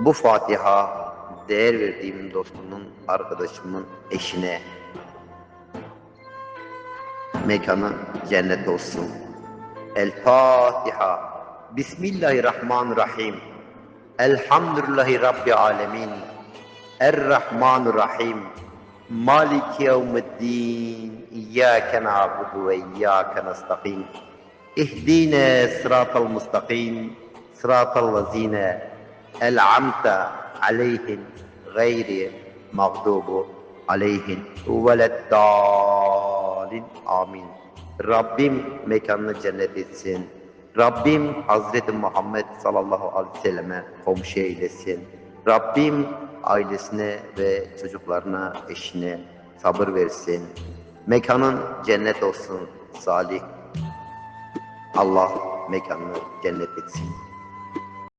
Bu Fatiha değer verdiğim dostumun, arkadaşımın eşine mekanı cennet olsun. El Fatiha. Bismillahirrahmanirrahim. Elhamdülillahi Rabbi alemin. Errahmanirrahim. Maliki yevmiddin. İyyâke na'budu ve iyyâke nestaîn. İhdine sıratal mustakim. Sıratal lezine el'amte aleyhim gayri mağdubu aleyhim veleddâlin. Amin. Rabbim mekanını cennet etsin. Rabbim Hazreti Muhammed sallallahu aleyhi ve selleme komşu eylesin. Rabbim ailesine ve çocuklarına, eşine sabır versin. Mekanın cennet olsun Salih. Allah mekanını cennet etsin.